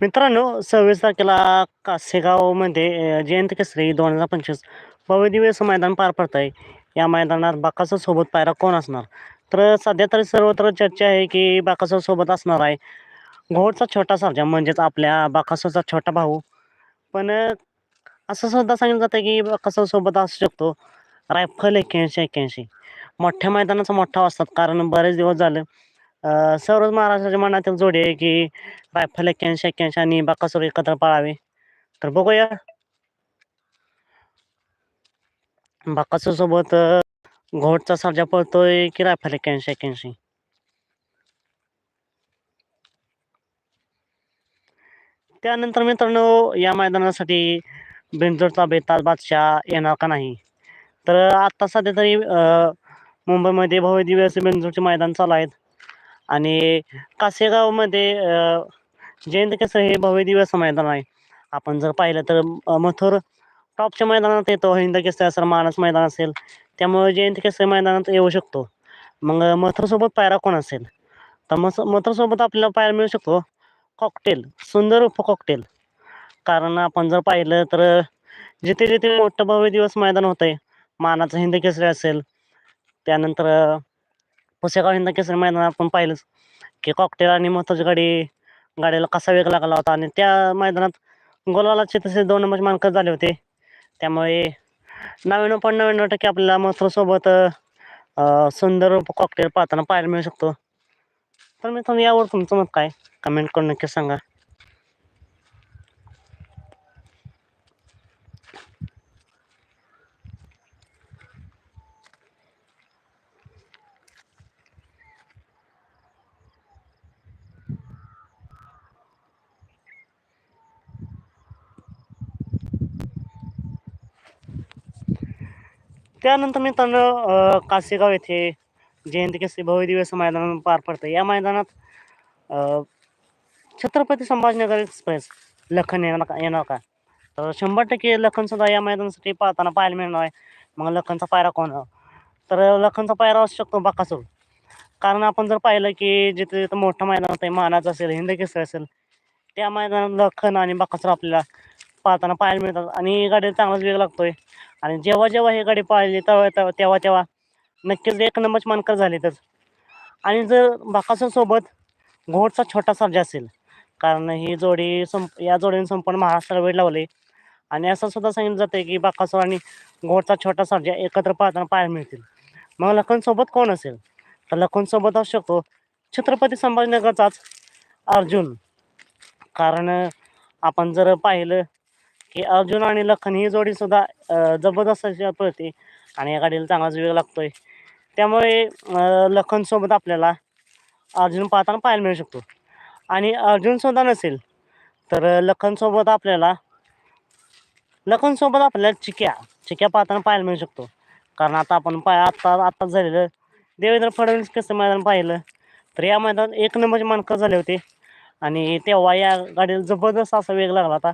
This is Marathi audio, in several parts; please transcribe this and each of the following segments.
मित्रांनो सव्वीस तारखेला कासेगावमध्ये जयंत केसरी दोन हजार पंचवीस भव्य असं मैदान पार पडत आहे या मैदानात बाकासासोबत पायरा कोण असणार? तर सध्या तरी सर्वत्र चर्चा आहे की बाकासो सोबत असणार आहे. घोडचा छोटा सर्जा म्हणजेच आपल्या बाकासाचा छोटा भाऊ. पण असं सुद्धा सांगितलं जातं की बाकासासोबत असू शकतो. रायफल एक्क्याऐंशी एक्क्याऐंशी. मोठ्या मैदानाचा मोठा असतात कारण बरेच दिवस झालं सर्वच महाराष्ट्राच्या मनातील जोडी आहे की रायफल एक्क्याऐंशी एक्क्याऐंशी आणि बाकासोर एकत्र पाळावे. तर बघूया. बाकासोर सोबत घोटचा सर्जा पळतोय की रायफल एक्क्याऐंशी एक्क्याऐंशी त्यानंतर मित्रांनो या मैदानासाठी बिंजोडचा बेताज बादशाह येणार का नाही? तर आत्ता सध्या तरी मुंबईमध्ये भव्य दिव्य असे मैदान चालू आहेत. आणि कासेगावमध्ये जयंत केसर हे भव्य दिवस मैदान आहे. आपण जर पाहिलं तर मथुर टॉपच्या मैदानात येतो हिंद केसरी असेल मानस मैदान असेल त्यामुळे जयंत केसरी मैदानात येऊ शकतो. मग मथुरसोबत पायरा कोण असेल? तर मस मथुरसोबत आपल्याला पायरा मिळू शकतो कॉकटेल सुंदर उप कॉकटेल. कारण आपण जर पाहिलं तर जिथे जिथे मोठं भव्य दिवस मैदान होतं आहे मानाचं हिंद केसरी असेल त्यानंतर पुसेगाव हिंद केसरी मैदान आपण पाहिलंच की कॉकटेल आणि मथुरची गाडी गाडीला कसा वेग लागला होता आणि त्या मैदानात गोलालाचे तसे दोन नंबर मानक झाले होते. त्यामुळे नव्याण्णव पण नव्याण्णव टक्के आपल्याला मथुरसोबत सुंदर कॉकटेल पाहताना पाहायला मिळू शकतो. तर मी तुम्ही यावर तुमचं मत काय? कमेंट करून नक्की सांगा. त्यानंतर मित्रांनो अ, कासेगाव येथे जयंती केसरी भव्य दिवस मैदान पार पडतं या मैदानात छत्रपती संभाजीनगर एक्सप्रेस लखन येणार का येणार का? तर शंभर टक्के लखनसुद्धा या मैदानासाठी पाहताना पाहायला मिळणार आहे. मग लखनचा पायरा कोण? तर लखनचा पायरा असू शकतो बाकासूर. कारण आपण जर पाहिलं की जिथे जिथं मोठं मैदान होतं मानाचं असेल हिंद केसरी असेल त्या मैदानात लखन आणि बाकासूर आपल्याला पाहताना पाहायला मिळतात. आणि गाडीला चांगलाच वेग लागतोय. आणि जेव्हा जेव्हा ही गाडी पाहिली तेव्हा तेव्हा तेव्हा तेव्हा नक्कीच एक नंबर मानकर झालीतच आणि जर बाकासूर घोडचा छोटा सर्जा असेल कारण ही जोडी संप या जोडीने संपूर्ण महाराष्ट्राला वेळ लावले. आणि असं सुद्धा सांगितलं जातं की बाकासूर आणि घोडचा छोटा सर्जा एकत्र पाहताना पाहायला मिळतील. मग लखनसोबत कोण असेल? तर लखनसोबत असू शकतो छत्रपती संभाजीनगरचाच अर्जुन. कारण आपण जर पाहिलं की अर्जुन आणि लखन ही जोडी सुद्धा जबरदस्त अशी पळते आणि या गाडीला चांगलाच वेग लागतोय. त्यामुळे लखनसोबत आपल्याला अर्जुन पाहताना पाहायला मिळू शकतो. आणि अर्जुनसुद्धा नसेल तर लखनसोबत आपल्याला लखनसोबत आपल्याला चिक्या चिक्या पाहताना पाहायला मिळू शकतो. कारण आता आपण पा आत्ता आत्ताच झालेलं देवेंद्र फडणवीस कसं मैदान पाहिलं तर या मैदानात एक नंबरचे मानकं झाले होते. आणि तेव्हा या गाडीला जबरदस्त असा वेग लागला होता.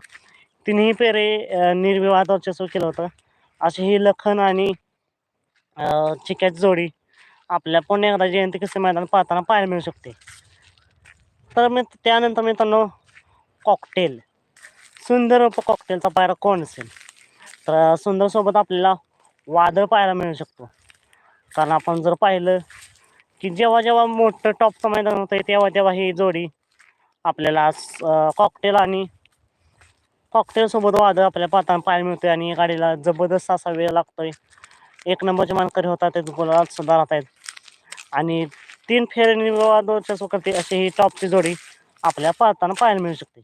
तिन्ही पेरे निर्विवाद वर्चस्व केलं होतं. अशी ही लखन आणि चिक्याची जोडी आपल्या पुणे जयंती कसे मैदान पाहताना पाहायला मिळू शकते. तर मी त्यानंतर मित्रांनो कॉकटेल सुंदर उप कॉकटेलचा पायरा कोण असेल? तर सुंदरसोबत आपल्याला वादळ पाहायला मिळू शकतो. कारण आपण जर पाहिलं की जेव्हा जेव्हा मोठं टॉपचं मैदान होतं तेव्हा तेव्हा ही जोडी आपल्याला कॉकटेल आणि कॉकटेलसोबत वादळ आपल्याला पाहताना पाहायला मिळतोय आणि गाडीला जबरदस्त असा वेळ लागतोय. एक नंबरचे मानकरी होतात ते गुलाबात सुद्धा राहत आहेत आणि तीन फेऱ्यांनी वादळच्या करते अशी ही टॉपची जोडी आपल्याला पाहताना पाहायला मिळू शकते.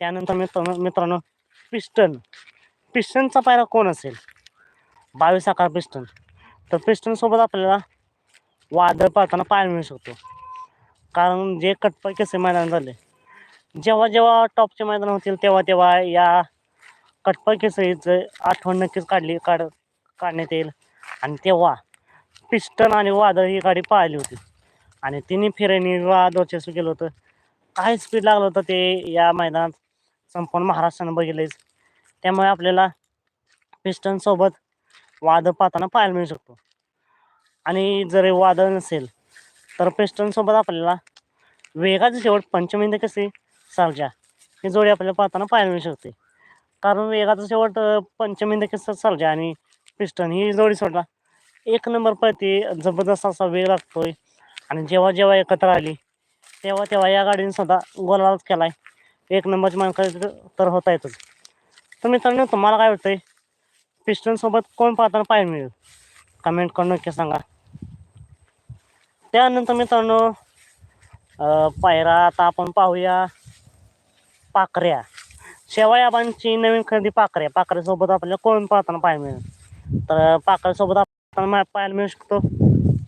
त्यानंतर मित्रांनो मित्रांनो पिस्टन. पिस्टनचा पायरा कोण असेल? बावीस आकार पिस्टन. तर पिस्टनसोबत आपल्याला वादळ पाहताना पाहायला मिळू शकतो. कारण जे कटपैकी कसे मैदान झाले जेव्हा जेव्हा टॉपचे मैदान होतील तेव्हा तेव्हा या कटपा केसरीचं आठवण नक्कीच काढली काढ काढण्यात येईल. आणि तेव्हा पिस्टन आणि वादळ ही गाडी पाहिली होती. आणि तिन्ही फेऱ्यांनी वादळचे असं केलं होतं. काय स्पीड लागलं होतं ते या मैदानात? संपूर्ण महाराष्ट्रानं बघितलेच त्यामुळे आपल्याला पिस्टनसोबत वादळ पाहताना पाहायला मिळू शकतो. आणि जर वादळ नसेल तर पिस्टनसोबत आपल्याला वेगाचं शेवट पंचमिंद कसे सालच्या ही जोडी आपल्याला पाहताना पाहायला मिळू शकते. कारण वेगाचा शेवट पंचमी देखील सालच्या आणि पिस्टन ही जोडी सोडला एक नंबर पळते जबरदस्त असा वेग लागतोय. आणि जेव्हा जेव्हा एकत्र आली तेव्हा तेव्हा या गाडीने सुद्धा गोलाच केलाय. एक नंबरची माणसं तर होता येतच तर मित्रांनो तुम्हाला काय वाटतंय? पिस्टन सोबत कोण पाहताना पाहायला मिळेल? कमेंट करून नक्की सांगा. त्यानंतर मित्रांनो पायरा आता आपण पाहूया. पाकऱ्या. शेवयाबांची नवीन खरेदी पाकऱ्या. पाकऱ्यासोबत आपल्याला कोण पाहताना पाहायला मिळेल. तर पाकऱ्यासोबत आपल्याला मा- पाहायला मिळू शकतो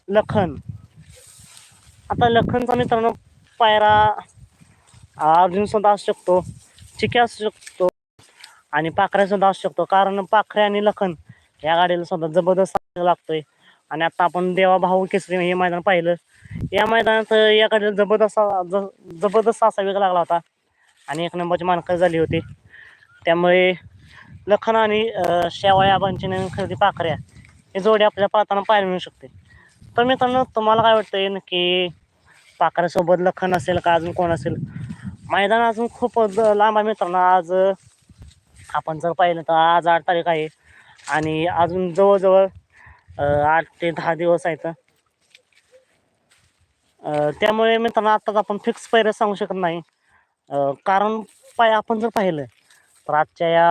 लखन. आता लखनचा मित्रांनो पायरा अर्जुन सुद्धा असू शकतो चिक्या असू शकतो आणि पाखऱ्या सुद्धा असू शकतो. कारण पाखरे आणि लखन या गाडीला सुद्धा जबरदस्त लागतोय. आणि आता आपण देवा भाऊ केसरी हे मैदान पाहिलं. या मैदानात या गाडीला जबरदस्त ज- जबरदस्त असा वेग लागला होता. आणि एक नंबरची मानकर झाली होती. त्यामुळे लखन आणि शेवाळी आबांची नवीन खरेदी पाखऱ्या ही जोडी आपल्या पाहताना पाहायला मिळू शकते तर मित्रांनो तुम्हाला काय वाटतंय? नक्की पाखऱ्यासोबत लखन असेल का? अजून कोण असेल? मैदान अजून खूप लांब आहे मित्रांनो. आज आपण जर पाहिलं तर आज आठ तारीख आहे आणि अजून जवळजवळ आठ ते दहा दिवस आहेत. त्यामुळे मित्रांनो आत्ताच आपण फिक्स पैरे सांगू शकत नाही. कारण पाय आपण जर पाहिलं तर आजच्या या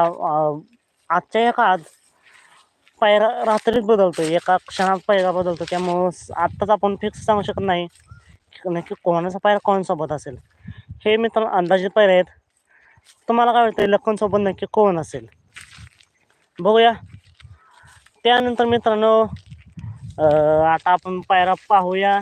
आजच्या या काळात पायरा रात्रीच बदलतो. एका क्षणात पायरा बदलतो. त्यामुळं आत्ताच आपण फिक्स सांगू शकत नाही नक्की कोणाचा पायरा कोणासोबत असेल. हे मित्रांनो अंदाजित पायरे आहेत. तुम्हाला काय वाटतं लखनसोबत नक्की कोण असेल? बघूया. त्यानंतर मित्रांनो आता आपण पायरा पाहूया.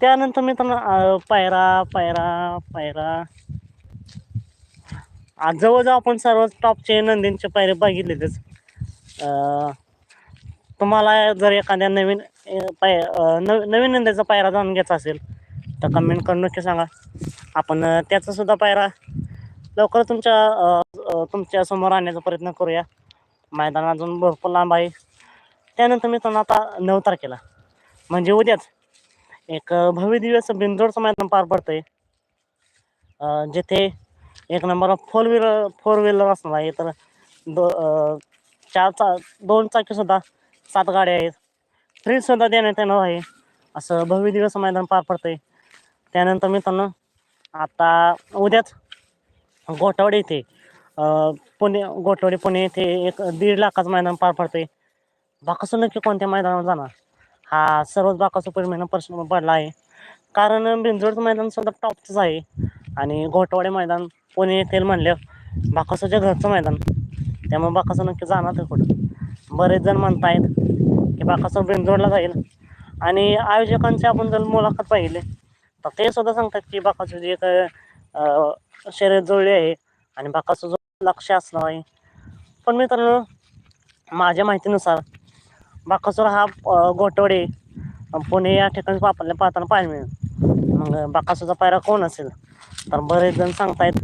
त्यानंतर मित्रांनो पायरा पायरा पायरा. आज जवळजवळ आपण सर्व टॉपचे नंदींचे पायरे बघितलेतच तुम्हाला जर एखाद्या नवीन पाय नव नवीन नंदीचा पायरा जाणून घ्यायचा असेल तर कमेंट करून नक्की सांगा. आपण त्याचासुद्धा पायरा लवकर तुमच्या तुमच्यासमोर आणण्याचा प्रयत्न करूया. मैदान अजून भरपूर लांब आहे. त्यानंतर मित्रांनो आता नऊ तारखेला. म्हणजे उद्याच. एक अं, भव्य दिवस बिंदोडचं मैदान पार पडतंय. जेथे जिथे एक number four wheeler four wheeler असणार आहे तर दो चार चा दोन चाकीसुद्धा सात गाड्या आहेत. फ्रीजसुद्धा देण्यात येणार आहे. असं भव्य दिवस मैदान पार पडतंय. त्यानंतर मित्रांनो आता उद्याच गोटावडे येथे पुणे गोटवाडी पुणे येथे एक दीड लाखाचं मैदान पार पडतंय. बाकासूर नक्की कोणत्या मैदानावर जाणार? हा सर्वच बाकासूर परिणाम प्रश्न पडला आहे. कारण बिंजोडचं मैदान सुद्धा टॉपचंच आहे. आणि घोटवाडे मैदान पुणे येथील म्हणलं बाकासूरच्या घरचं मैदान. त्यामुळे बाकासूर नक्की जाणार तर कुठं? बरेच जण म्हणतायत की बाकासूर बिंजोडला जाईल. आणि आयोजकांची आपण जर मुलाखत पाहिली तर ते सुद्धा सांगतात की बाकासूरची एक शर्यत जुळली आहे आणि बाकासूर लक्ष असलं आहे. पण मित्रांनो माझ्या माहितीनुसार बाकासूर हा घोटवडे. पुणे या ठिकाणी वापरल्या पाहताना पाहायला मिळेल. मग बाकासूरचा पायरा कोण असेल? तर बरेच जण सांगतायत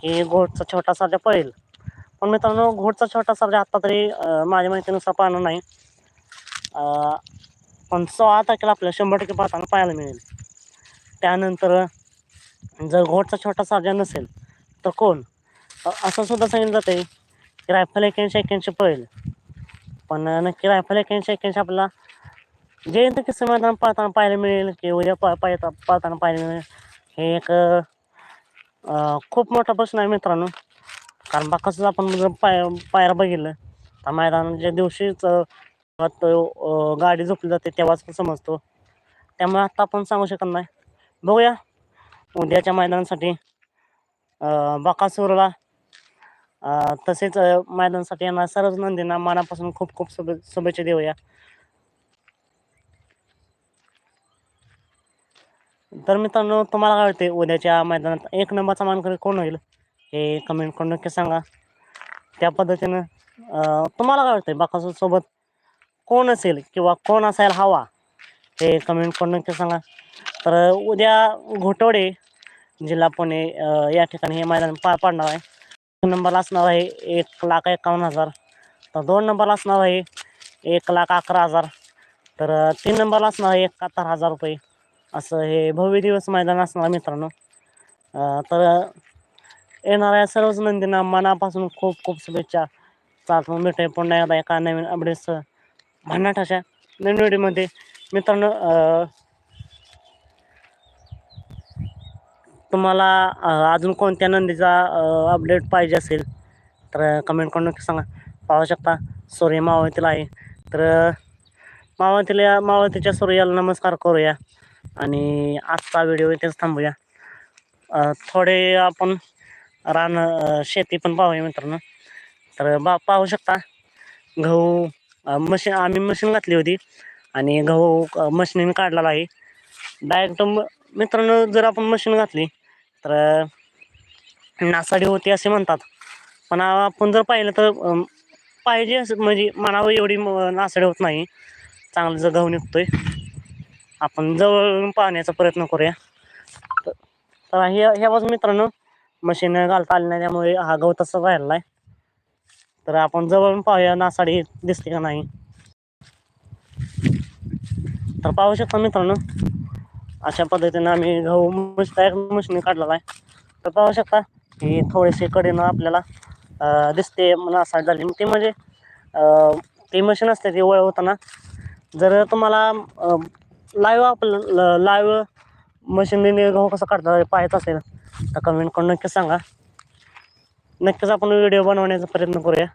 की घोटचा छोटा सर्जा पळेल. पण मित्रांनो घोटचा छोटा सर्जा आत्ता तरी माझ्या माहितीनुसार पाहणं नाही. पण सोळा तारखेला आपल्याला शंभर टक्के पाहताना पाहायला मिळेल. त्यानंतर जर घोटचा छोटा सर्जा नसेल तर कोण? असं सुद्धा सांगितलं जाते की रायफल एक्याऐंशी एक्याऐंशी पळेल. पण नक्की रायफल एक्याऐंशी एक्क्याऐंशी आपल्याला जयंत किस्से मैदान पाहताना पाहायला मिळेल की उद्या पा पाहता पाहताना पाहायला मिळेल. हे एक खूप मोठा प्रश्न आहे मित्रांनो. कारण बाकाच आपण जर पाय पायरा बघितलं तर मैदानाच्या दिवशीच गाडी झोपली जाते तेव्हाच समजतो. त्यामुळे आत्ता आपण सांगू शकत नाही. बघूया. उद्याच्या मैदानासाठी बाकासूरला तसेच मैदानासाठी यांना सर्वच नंदींना मनापासून खूप खूप शुभे शुभेच्छा देऊया. तर मित्रांनो तुम्हाला काय वाटते उद्याच्या मैदानात एक नंबरचा मानकरी कोण होईल? हे कमेंट करून नक्की सांगा. त्या पद्धतीनं तुम्हाला काय वाटतंय? बकासूर सोबत कोण असेल किंवा कोण असायला हवा? हे कमेंट करून नक्की सांगा. तर उद्या घोटवडे जिल्हा पुणे या ठिकाणी हे मैदान पार पाडणार आहे. नंबरला असणार आहे एक लाख एकावन्न हजार. तर दोन नंबरला असणार आहे एक लाख अकरा हजार. तर तीन नंबरला असणार आहे एकाहत्तर हजार रुपये. असं हे भव्य दिवस मैदान असणार आहे मित्रांनो तर येणाऱ्या सर्वच नंदींना मनापासून खूप खूप शुभेच्छा. चालतो भेटूया पुन्हा एकदा एका नवीन अपडेट्स भन्नाटाच्या नवीन व्हिडिओमध्ये मित्रांनो तुम्हाला अजून कोणत्या नंदीचा अपडेट पाहिजे असेल तर कमेंट करून नक्की सांगा. पाहू शकता सूर्य मावळतीला आहे. तर मावळतीला मावळतीच्या सूर्याला नमस्कार करूया. आणि आजचा व्हिडिओ इथेच थांबूया. थोडे आपण रान शेती पण पाहूया मित्रांनो. तर बा पाहू शकता गहू मशीन आम्ही मशीन घातली होती. आणि गहू मशीनीने काढलेला आहे. डायरेक्ट मित्रांनो जर आपण मशीन घातली तर नासाडी होती असे म्हणतात. पण आपण जर पाहिलं तर पाहिजे असं म्हणजे मनावर एवढी म- नासाडी होत नाही. चांगलं जर गहू निघतोय. आपण जवळ पाहण्याचा प्रयत्न करूया. तर तर ह्या ह्या बाजू मित्रांनो मशीन घालता आली नाही त्यामुळे हा गहू तसं राहिलेला आहे तर आपण जवळून पाहूया नासाडी दिसते का नाही. तर पाहू शकता मित्रांनो अशा पद्धतीनं आम्ही गहू मस्त मशीन काढलेला आहे. तर पाहू शकता की थोडेसे कडेनं आपल्याला दिसते नासाट झाली ते म्हणजे ते मशीन असते ते वळवताना जर तुम्हाला लाईव्ह आपलं लाईव्ह मशीनने गहू कसा काढता पाहायचं असेल तर कमेंट करून नक्कीच सांगा. नक्कीच आपण व्हिडिओ बनवण्याचा प्रयत्न करूया.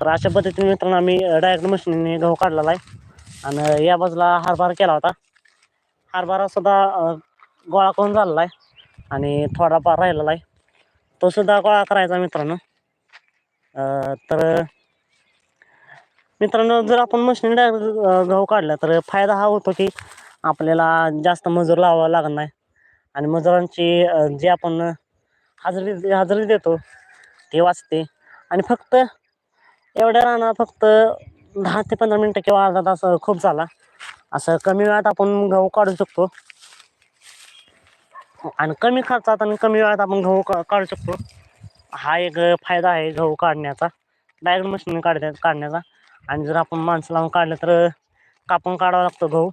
तर अशा पद्धतीने मित्रांनो आम्ही डायरेक्ट मशीनने गहू काढलेला आहे. आणि या बाजूला हारभार केला होता. हरभरा सुद्धा गोळा करून झालेला आहे आणि थोडाफार राहिलेला आहे तो सुद्धा गोळा करायचा मित्रांनो. तर मित्रांनो जर आपण मशीन डायरेक्ट गहू काढला तर फायदा हा होतो की आपल्याला जास्त मजूर लावावा लागत नाही. आणि मजुरांची जी आपण हजेरी हजेरी देतो ते वाचते. आणि फक्त एवढ्या राहणार फक्त दहा ते पंधरा मिनटं किंवा अर्धा तास खूप झाला. असं कमी वेळात आपण गहू काढू शकतो. आणि कमी खर्चात आणि कमी वेळात आपण गहू का काढू शकतो. हा एक फायदा आहे गहू काढण्याचा. डायरेक्ट मशीन काढण्या काढण्याचा. आणि जर आपण माणसं लावून काढलं तर कापून काढावा लागतो गहू.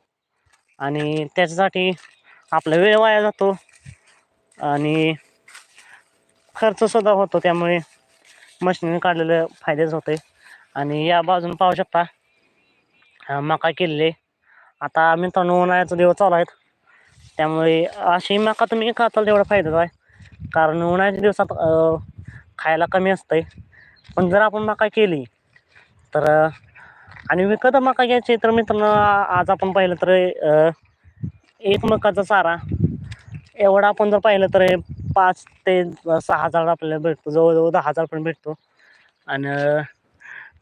आणि त्याच्यासाठी आपला वेळ वाया जातो. आणि खर्चसुद्धा होतो. त्यामुळे मशीनने काढलेलं फायदेच होते आणि या बाजून पाहू शकता मका केलेले. आता मित्रांनो उन्हाळ्याचा दिवस चालू आहेत. त्यामुळे अशी मका तुम्ही खाताल तेवढा फायदा आहे कारण उन्हाळ्याच्या दिवसात खायला कमी असतंय. पण जर आपण मका केली तर आणि विकत मका घ्यायची तर मित्रांनो आज आपण पाहिलं तर एक मकाचा चारा एवढा आपण जर पाहिलं तर पाच ते सहा हजार आपल्याला भेटतो जवळजवळ दहा हजार पण भेटतो. आणि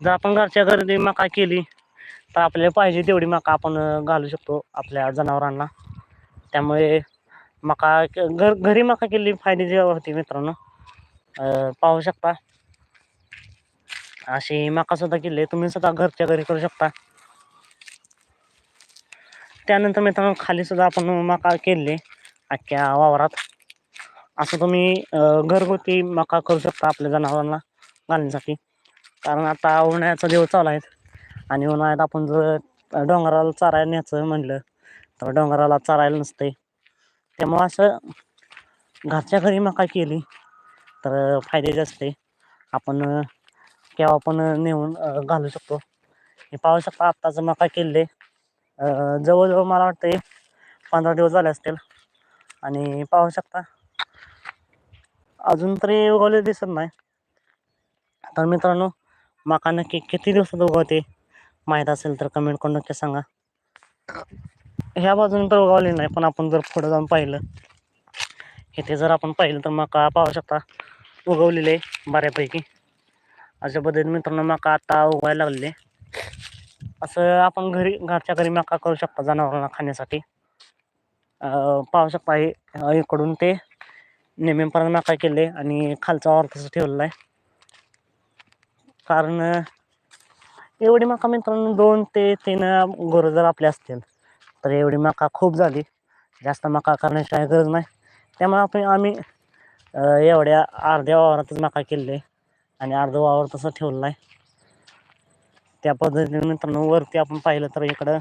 जर आपण घरच्या घरी मका केली तर आपल्याला पाहिजे तेवढी मका आपण घालू शकतो आपल्या जनावरांना. त्यामुळे मका घर घरी मका केली फायद्याची होती मित्रांनो. पाहू शकता. अशी मकासुद्धा केली तुम्ही सुद्धा घरच्या घरी करू शकता. त्यानंतर मित्रांनो खाली सुद्धा आपण मका केली अख्ख्या वावरात. असं तुम्ही घरगुती मका करू शकता आपल्या जनावरांना घालण्यासाठी. कारण आता उन्हाळ्याचा दिवस चालू आहेत. आणि उन्हाळ्यात आपण जर डोंगराला चारायला न्यायचं म्हणलं तर डोंगराला चारायला नसते त्यामुळं असं घरच्या घरी मका केली तर फायद्याचे असते आपण केव्हा पण नेऊन घालू शकतो. हे पाहू शकता आत्ताचं मका केले जवळजवळ मला वाटतं पंधरा दिवस झाले असतील. आणि पाहू शकता अजून तरी उगवले दिसत नाही. तर मित्रांनो मका नक्की किती दिवसात उगवते? माहीत असेल तर कमेंट करून नक्की सांगा. ह्या बाजूने तर नाही पण आपण जर पुढं जाऊन पाहिलं इथे जर आपण पाहिलं तर मका पाहू शकता. उगवलेले आहे बऱ्यापैकी. अशा पद्धतीने मित्रांनो मका आता उगवायला लागलेले असं आपण घरी घरच्या घरी मका करू शकता जनावरांना खाण्यासाठी. पाहू शकता हे इकडून ते निमेपर्यंत मका केले आणि खालचा अर्थ ठेवलेला आहे. कारण एवढी मका मित्रांनो दोन ते तीन गोरं जर आपले असतील तर एवढी मका खूप झाली. जास्त मका करण्याची काही गरज नाही. त्यामुळे आपण आम्ही एवढ्या अर्ध्या वावरातच मका केले आणि अर्धं वावर तसं ठेवलं आहे त्या पद्धतीने मित्रांनो वरती आपण पाहिलं तर इकडं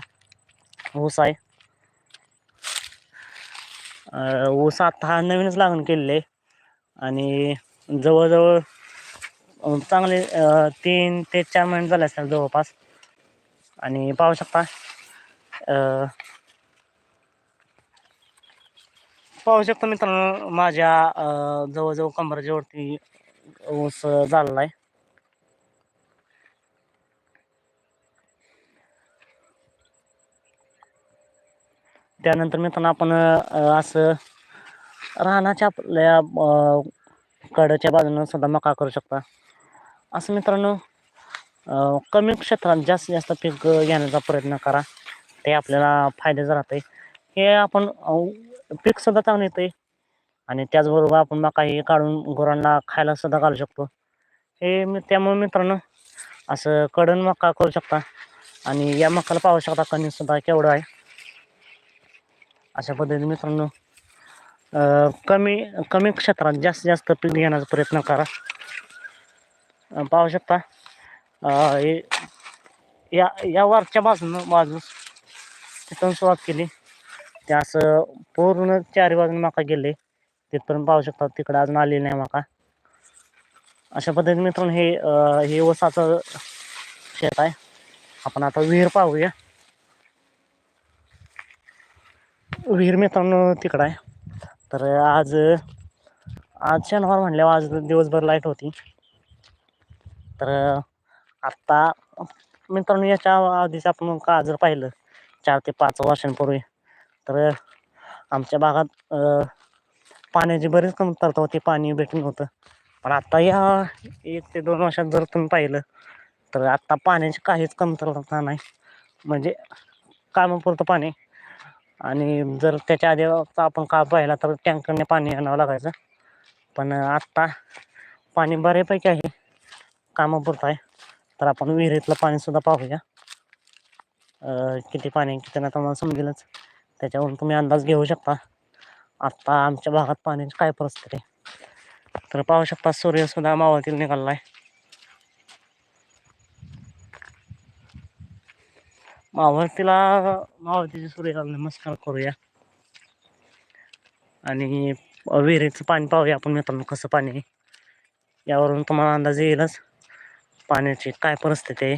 ऊस आहे. ऊस आता हा नवीनच लागण केलेलं. आहे आणि जवळजवळ चांगले तीन ते चार मिनिट झाले असतात जवळपास. आणि पाहू शकता अं, पाहू शकता मित्रांनो माझ्या जवळजवळ कंबराच्या वरती ऊस झालेला आहे त्यानंतर मित्रांनो आपण असं रानाच्या आपल्या कडच्या बाजूनं सुद्धा मका करू शकता. असं मित्रांनो कमी क्षेत्रात जास्तीत जास्त पीक घेण्याचा प्रयत्न करा. ते आपल्याला फायद्याचं राहते हे आपण पीकसुद्धा पीक सुद्धा चांगलं येते आणि त्याचबरोबर आपण काही काढून गुरांना खायला सुद्धा घालू शकतो. हे मी त्यामुळे मित्रांनो असं कडण मका करू शकता. आणि या मकाला पाहू शकता कणीस सुद्धा केवढं आहे. अशा पद्धतीने मित्रांनो कमी कमी क्षेत्रात जास्तीत जास्त पीक घेण्याचा प्रयत्न करा. पाहू शकता. हे या या वरच्या बाजूनं बाजूस तिथून सुरुवात केली. ते असं पूर्ण चारी बाजून माका गेले. तिथपर्यंत पाहू शकता तिकडं अजून आलेली नाही माका. अशा पद्धतीने मित्रांनो हे हे वसाचं शेत आहे. आपण आता विहीर पाहूया. विहीर मित्रांनो तिकडं आहे. तर आज आज शनिवार म्हणल्यावर आज दिवसभर लाइट होती. तर आत्ता मित्रांनो याच्या आधीच आपण का जर पाहिलं चार ते पाच वर्षांपूर्वी तर आमच्या भागात पाण्याची बरीच कमतरता होती पाणी भेट नव्हतं. पण आत्ता या एक ते दोन वर्षात जर तुम्ही पाहिलं तर आत्ता पाण्याची काहीच कमतरता नाही. म्हणजे कामापुरतं पाणी. आणि जर त्याच्या आधी आपण काळ पाहिला तर टँकरने पाणी आणावं लागायचं. पण आत्ता पाणी बऱ्यापैकी आहे. कामापुरतं आहे. तर आपण विहिरीतलं पाणीसुद्धा पाहूया. किती पाणी आहे, किती नाही तुम्हाला समजेलच. त्याच्यावरून तुम्ही अंदाज घेऊ शकता. आत्ता आमच्या भागात पाण्याची काय परिस्थिती आहे? तर पाहू शकता सूर्यसुद्धा मावळतील निघाला आहे. मावळतीला मावळतीची सूर्याला नमस्कार करूया. आणि विहिरीचं पाणी पाहूया आपण मित्रांनो कसं पाणी आहे. यावरून तुम्हाला अंदाज येईलच. पाण्याची काय परिस्थिती आहे?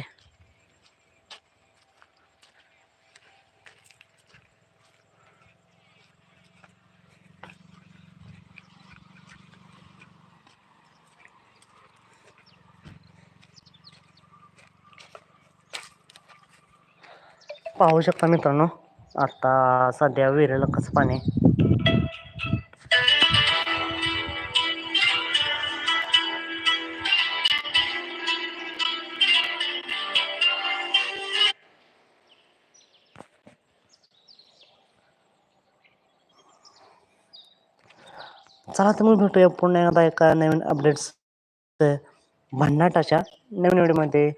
पाहू शकता मित्रांनो आता सध्या विहिरीला कसं पाणी चला तर मग भेटूया पुन्हा एकदा एका नवीन अपडेट्स भन्नाटाच्या नवीन व्हिडिओमध्ये